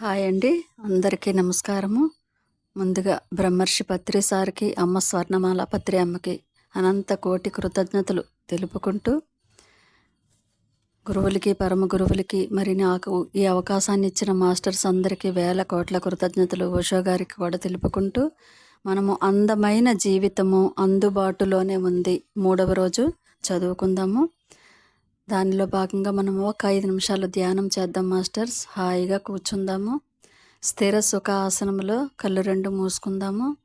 Hi అండి. అందరికీ నమస్కారము. ముందుగా బ్రహ్మర్షి పత్రి సార్కి అమ్మ స్వర్ణమాల పత్రి అమ్మకి అనంత కోటి కృతజ్ఞతలు తెలుపుకుంటూ గురువులకి పరమ గురువులకి మరి నాకు ఈ అవకాశాన్ని ఇచ్చిన మాస్టర్స్ అందరికీ వేల కోట్ల కృతజ్ఞతలు ఓషో గారికి కూడా తెలుపుకుంటూ మనము అందమైన జీవితము అందుబాటులోనే ఉంది. మూడవ రోజు చదువుకుందాము. దానిలో భాగంగా మనము ఒక ఐదు నిమిషాలు ధ్యానం చేద్దాం మాస్టర్స్. హాయిగా కూర్చుందాము. స్థిర సుఖ ఆసనంలో కళ్ళు రెండు మూసుకుందాము.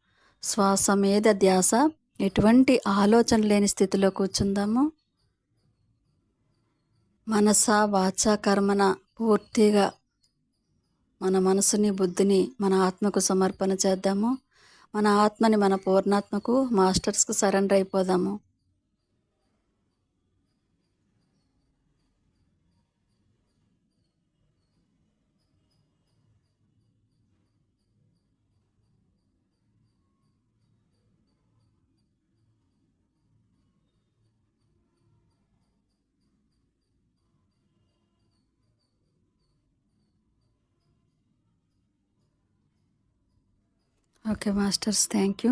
శ్వాస మీద ధ్యాస. ఎటువంటి ఆలోచన లేని స్థితిలో కూర్చుందాము. మనస వాచ కర్మన పూర్తిగా మన మనసుని బుద్ధిని మన ఆత్మకు సమర్పణ చేద్దాము. మన ఆత్మని మన పూర్ణాత్మకు మాస్టర్స్కు surrender అయిపోదాము. Okay masters thank you.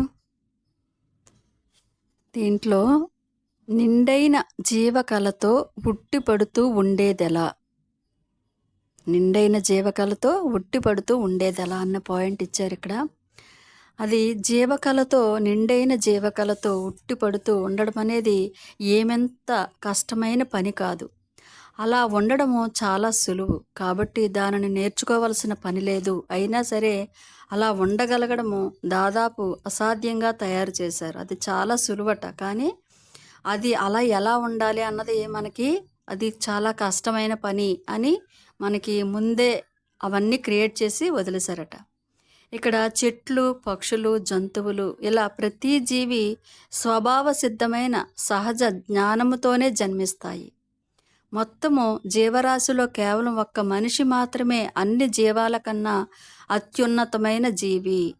దీంట్లో నిండైన జీవకళతో ఉట్టిపడుతూ ఉండేదెలా? నిండైన జీవకళతో ఉట్టిపడుతూ ఉండేదెలా అన్న పాయింట్ ఇచ్చారు ఇక్కడ. అది జీవకళతో నిండైన జీవకళతో ఉట్టిపడుతూ ఉండడం అనేది ఏమెంత కష్టమైన పని కాదు. అలా ఉండడము చాలా సులువు. కాబట్టి దానిని నేర్చుకోవలసిన పని లేదు. అయినా సరే అలా ఉండగలగడము దాదాపు అసాధ్యంగా తయారు చేశారు. అది చాలా సులువట. కానీ అది అలా ఎలా ఉండాలి అన్నది మనకి అది చాలా కష్టమైన పని అని మనకి ముందే అవన్నీ క్రియేట్ చేసి వదిలేశారట. ఇక్కడ చెట్లు పక్షులు జంతువులు ఇలా ప్రతి జీవి స్వభావ సిద్ధమైన సహజ జ్ఞానముతోనే జన్మిస్తాయి. మొత్తము జీవరాశిలో కేవలం ఒక్క మనిషి మాత్రమే అన్ని జీవాల కన్నా అత్యున్నతమైన జీవి.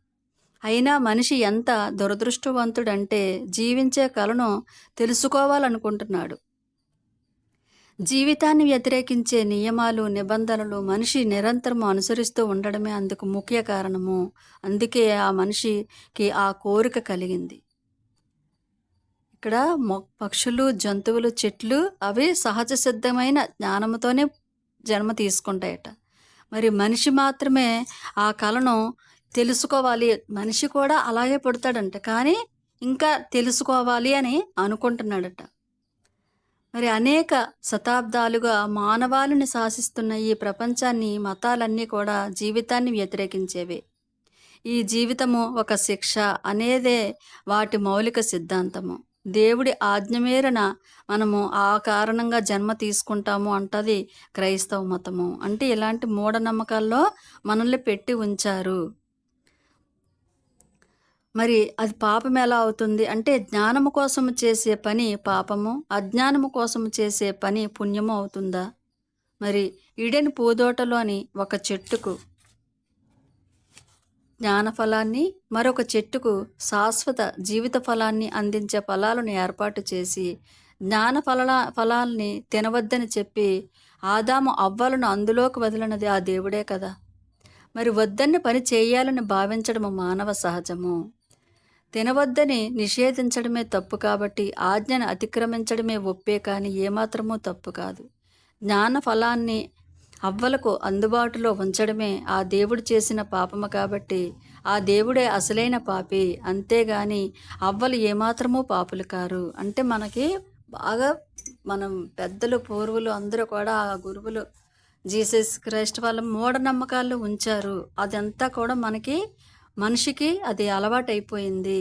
అయినా మనిషి ఎంత దురదృష్టవంతుడంటే జీవించే కళను తెలుసుకోవాలనుకుంటున్నాడు. జీవితాన్ని వ్యతిరేకించే నియమాలు నిబంధనలు మనిషి నిరంతరం అనుసరిస్తూ ఉండడమే అందుకు ముఖ్య కారణము. అందుకే ఆ మనిషికి ఆ కోరిక కలిగింది. ఇక్కడ మొ పక్షులు జంతువులు చెట్లు అవి సహజ సిద్ధమైన జ్ఞానంతోనే జన్మ తీసుకుంటాయట. మరి మనిషి మాత్రమే ఆ కళను తెలుసుకోవాలి. మనిషి కూడా అలాగే పుడతాడంట. కానీ ఇంకా తెలుసుకోవాలి అని అనుకుంటున్నాడట. మరి అనేక శతాబ్దాలుగా మానవాళిని శాసిస్తున్న ఈ ప్రపంచాన్ని మతాలన్నీ కూడా జీవితాన్ని వ్యతిరేకించేవి. ఈ జీవితము ఒక శిక్ష అనేదే వాటి మౌలిక సిద్ధాంతము. దేవుడి ఆజ్ఞ మేరన మనము ఆ కారణంగా జన్మ తీసుకుంటాము అంటది క్రైస్తవ మతము. అంటే ఇలాంటి మూఢనమ్మకాల్లో మనల్ని పెట్టి ఉంచారు? మరి అది పాపం ఎలా అవుతుంది? అంటే జ్ఞానము కోసము చేసే పని పాపము అజ్ఞానము కోసము చేసే పని పుణ్యము అవుతుందా? మరి ఈడెన్ పూదోటలోని ఒక చెట్టుకు జ్ఞానఫలాన్ని మరొక చెట్టుకు శాశ్వత జీవిత ఫలాన్ని అందించే ఫలాలను ఏర్పాటు చేసి జ్ఞాన ఫల ఫలాల్ని తినవద్దని చెప్పి ఆదాము అవ్వలను అందులోకి వదిలినది ఆ దేవుడే కదా. మరి వద్దని పని చేయాలని భావించడము మానవ సహజము. తినవద్దని నిషేధించడమే తప్పు కాబట్టి ఆజ్ఞను అతిక్రమించడమే ఒప్పే కానీ ఏమాత్రమూ తప్పు కాదు. జ్ఞాన ఫలాన్ని అవ్వలకు అందుబాటులో ఉంచడమే ఆ దేవుడు చేసిన పాపము కాబట్టి ఆ దేవుడే అసలైన పాపి. అంతేగాని అవ్వలు ఏమాత్రమూ పాపులు కారు. అంటే మనకి బాగా మనం పెద్దలు పూర్వులు అందరూ కూడా ఆ గురువులు జీసస్ క్రైస్ట్ వాళ్ళ మూఢనమ్మకాలు ఉంచారు. అదంతా కూడా మనకి మనిషికి అది అలవాటైపోయింది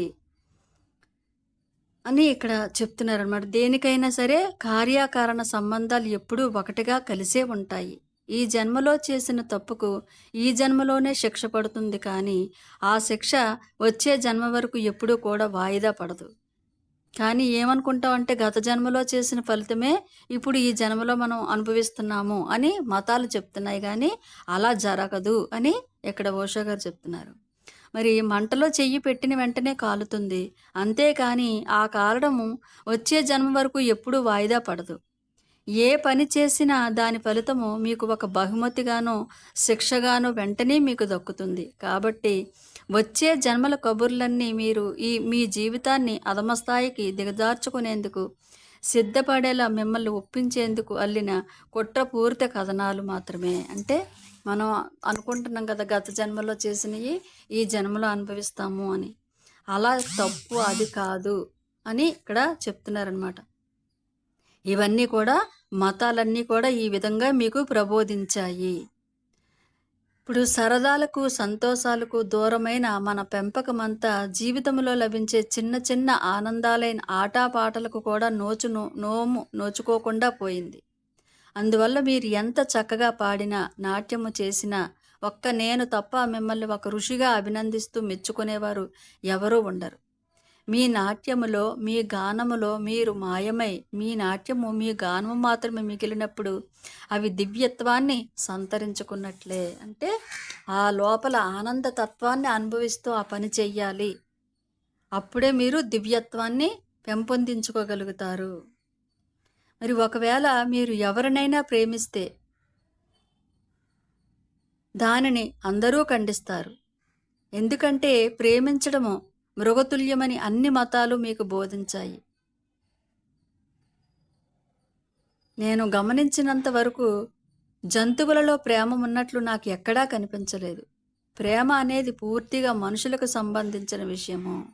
అని ఇక్కడ చెప్తున్నారు అనమాట దేనికైనా సరే కార్యాకారణ సంబంధాలు ఎప్పుడూ ఒకటిగా కలిసే ఉంటాయి. ఈ జన్మలో చేసిన తప్పుకు ఈ జన్మలోనే శిక్ష పడుతుంది కానీ ఆ శిక్ష వచ్చే జన్మ వరకు ఎప్పుడూ కూడా వాయిదా పడదు. కానీ ఏమనుకుంటామంటే గత జన్మలో చేసిన ఫలితమే ఇప్పుడు ఈ జన్మలో మనం అనుభవిస్తున్నాము అని మతాలు చెప్తున్నాయి కానీ అలా జరగదు అని ఇక్కడ ఓషో గారు చెప్తున్నారు. మరి మంటలో చెయ్యి పెట్టిన వెంటనే కాలుతుంది. అంతేకాని ఆ కాలడము వచ్చే జన్మ వరకు ఎప్పుడూ వాయిదా పడదు. ఏ పని చేసినా దాని ఫలితము మీకు ఒక బహుమతిగానో శిక్షగానో వెంటనే మీకు దక్కుతుంది. కాబట్టి వచ్చే జన్మల కబుర్లన్నీ మీరు ఈ మీ జీవితాన్ని అధమస్థాయికి దిగజార్చుకునేందుకు సిద్ధపడేలా మిమ్మల్ని ఒప్పించేందుకు అల్లిన కుట్రపూరిత కథనాలు మాత్రమే. అంటే మనం అనుకుంటున్నాం కదా గత జన్మలో చేసినవి ఈ జన్మలో అనుభవిస్తాము అని. అలా తప్పు అది కాదు అని ఇక్కడ చెప్తున్నారనమాట ఇవన్నీ కూడా మతాలన్నీ కూడా ఈ విధంగా మీకు ప్రబోధించాయి. ఇప్పుడు సరదాలకు సంతోషాలకు దూరమైన మన పెంపకమంతా జీవితంలో లభించే చిన్న చిన్న ఆనందాలైన ఆటపాటలకు కూడా నోచు నోము నోచుకోకుండా పోయింది. అందువల్ల మీరు ఎంత చక్కగా పాడినా నాట్యము చేసినా ఒక్క నేను తప్ప మిమ్మల్ని ఒక ఋషిగా అభినందిస్తూ మెచ్చుకునేవారు ఎవరూ ఉండరు. మీ నాట్యములో మీ గానములో మీరు మాయమై మీ నాట్యము మీ గానము మాత్రమే మిగిలినప్పుడు అవి దివ్యత్వాన్ని సంతరించుకున్నట్లే. అంటే ఆ లోపల ఆనంద తత్వాన్ని అనుభవిస్తూ ఆ పని చెయ్యాలి. అప్పుడే మీరు దివ్యత్వాన్ని పెంపొందించుకోగలుగుతారు. మరి ఒకవేళ మీరు ఎవరినైనా ప్రేమిస్తే దానిని అందరూ ఖండిస్తారు. ఎందుకంటే ప్రేమించడము మృగతుల్యమని అన్ని మతాలు మీకు బోధించాయి. నేను గమనించినంత వరకు జంతువులలో ప్రేమ ఉన్నట్లు నాకు ఎక్కడా కనిపించలేదు. ప్రేమ అనేది పూర్తిగా మనుషులకు సంబంధించిన విషయము.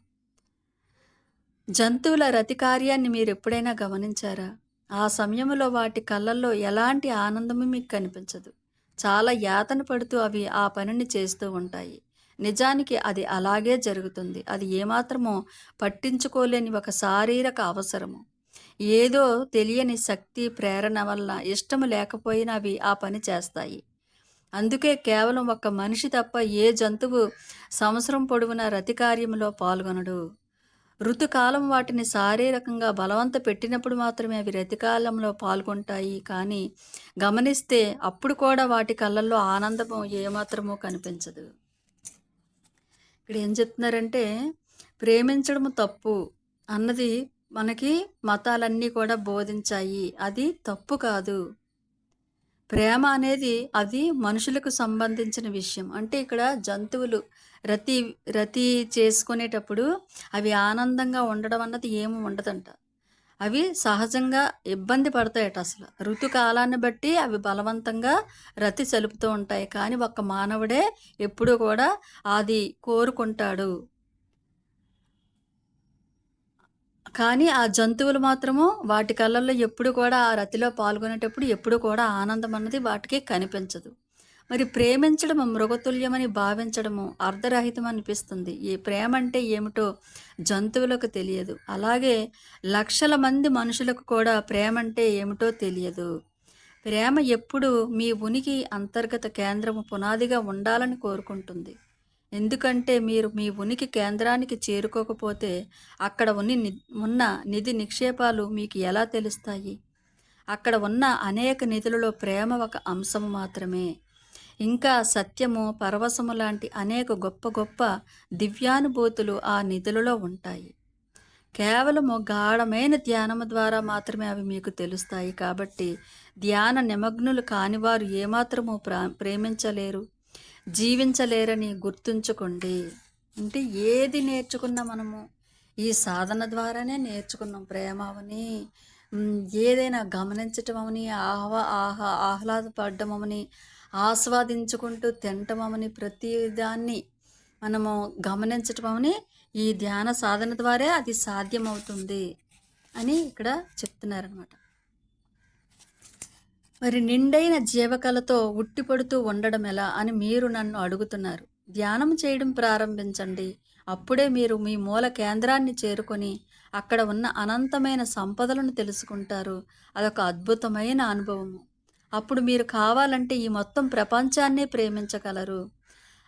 జంతువుల రతి కార్యాన్ని మీరు ఎప్పుడైనా గమనించారా? ఆ సమయంలో వాటి కళ్ళల్లో ఎలాంటి ఆనందము మీకు కనిపించదు. చాలా యాతన పడుతూ అవి ఆ పనిని చేస్తూ ఉంటాయి. నిజానికి అది అలాగే జరుగుతుంది. అది ఏమాత్రమో పట్టించుకోలేని ఒక శారీరక అవసరము. ఏదో తెలియని శక్తి ప్రేరణ వల్ల ఇష్టము లేకపోయినా అవి ఆ పని చేస్తాయి. అందుకే కేవలం ఒక మనిషి తప్ప ఏ జంతువు సంవత్సరం పొడవున రతి కార్యంలో పాల్గొనడు. ఋతుకాలం వాటిని శారీరకంగా బలవంత పెట్టినప్పుడు మాత్రమే అవి రతికాలంలో పాల్గొంటాయి. కానీ గమనిస్తే అప్పుడు కూడా వాటి కళ్ళల్లో ఆనందము ఏమాత్రమో కనిపించదు. ఇక్కడ ఏం చెప్తున్నారంటే ప్రేమించడం తప్పు అన్నది మనకి మతాలన్నీ కూడా బోధించాయి. అది తప్పు కాదు. ప్రేమ అనేది అది మనుషులకు సంబంధించిన విషయం. అంటే ఇక్కడ జంతువులు రతి రతి చేసుకునేటప్పుడు అవి ఆనందంగా ఉండడం అన్నది ఏమి ఉండదంట. అవి సహజంగా ఇబ్బంది పడతాయట అసలు. ఋతుకాలాన్ని బట్టి అవి బలవంతంగా రతి చలుపుతూ ఉంటాయి. కానీ ఒక్క మానవుడే ఎప్పుడూ కూడా అది కోరుకుంటాడు. కానీ ఆ జంతువులు మాత్రము వాటి కళ్ళల్లో ఎప్పుడు కూడా ఆ రతిలో పాల్గొనేటప్పుడు ఎప్పుడు కూడా ఆనందం అన్నది వాటికి కనిపించదు. మరి ప్రేమించడము మృగతుల్యమని భావించడము అర్ధరహితం అనిపిస్తుంది. ఈ ప్రేమ అంటే ఏమిటో జంతువులకు తెలియదు. అలాగే లక్షల మంది మనుషులకు కూడా ప్రేమ అంటే ఏమిటో తెలియదు. ప్రేమ ఎప్పుడు మీ ఉనికి అంతర్గత కేంద్రము పునాదిగా ఉండాలని కోరుకుంటుంది. ఎందుకంటే మీరు మీ ఉనికి కేంద్రానికి చేరుకోకపోతే అక్కడ ఉన్ని ఉన్న నిధి నిక్షేపాలు మీకు ఎలా తెలుస్తాయి? అక్కడ ఉన్న అనేక నిధులలో ప్రేమ ఒక అంశము మాత్రమే. ఇంకా సత్యము పరవశము లాంటి అనేక గొప్ప గొప్ప దివ్యానుభూతులు ఆ నిధులలో ఉంటాయి. కేవలము గాఢమైన ధ్యానము ద్వారా మాత్రమే అవి మీకు తెలుస్తాయి కాబట్టి ధ్యాన నిమగ్నులు కానివారు ఏమాత్రము ప్రా ప్రేమించలేరు జీవించలేరని గుర్తుంచుకోండి. అంటే ఏది నేర్చుకున్నా మనము ఈ సాధన ద్వారానే నేర్చుకున్నాం ప్రేమవని ఏదైనా గమనించటమని ఆహ్వా ఆహా ఆహ్లాదపడమని ఆస్వాదించుకుంటూ తింటమని ప్రతిదాన్ని మనము గమనించటమని ఈ ధ్యాన సాధన ద్వారా అది సాధ్యమవుతుంది అని ఇక్కడ చెప్తున్నారనమాట మరి నిండైన జీవకలతో ఉట్టిపడుతూ ఉండడం ఎలా అని మీరు నన్ను అడుగుతున్నారు. ధ్యానం చేయడం ప్రారంభించండి. అప్పుడే మీరు మీ మూల కేంద్రాన్ని చేరుకొని అక్కడ ఉన్న అనంతమైన సంపదలను తెలుసుకుంటారు. అదొక అద్భుతమైన అనుభవము. అప్పుడు మీరు కావాలంటే ఈ మొత్తం ప్రపంచాన్నే ప్రేమించగలరు.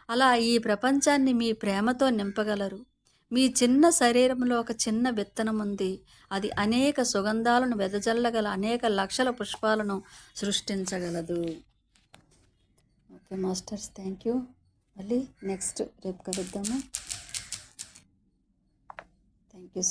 అలా ఈ ప్రపంచాన్ని మీ ప్రేమతో నింపగలరు. మీ చిన్న శరీరంలో ఒక చిన్న విత్తనం ఉంది. అది అనేక సుగంధాలను వెదజల్లగల అనేక లక్షల పుష్పాలను సృష్టించగలదు. Okay masters thank you. మళ్ళీ నెక్స్ట్ రేపు కలుద్దాము థ్యాంక్ యూ